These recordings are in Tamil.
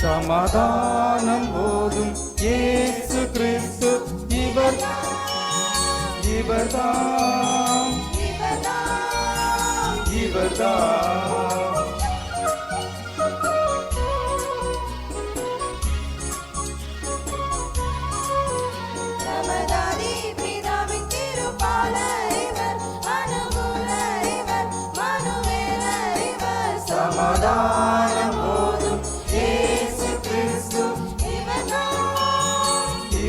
சமாதானம் போதும். ஏசு கிறிஸ்து இவர் இவர்தான். இவர்தான். நமதாதி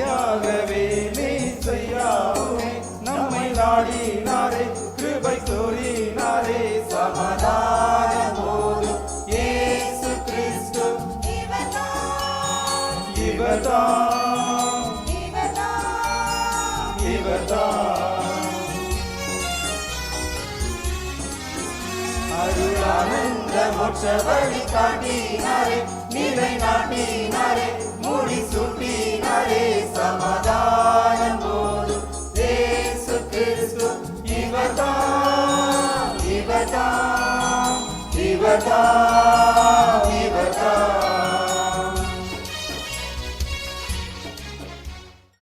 மெய்யாகவே மெய்சையாவுமே நம்மை நாடினாரே கிருபை சோரினாரே சமாதானம் போதும். இயேசு கிறிஸ்து. இவர்தான், இவர்தான். அருளானந்த மோட்ச வழி காட்டினாரே நிலை நாட்டினாரே சமாதானம் போதும் இயேசு கிறிஸ்து இவர்தான் இவர்தான் இவர்தான்.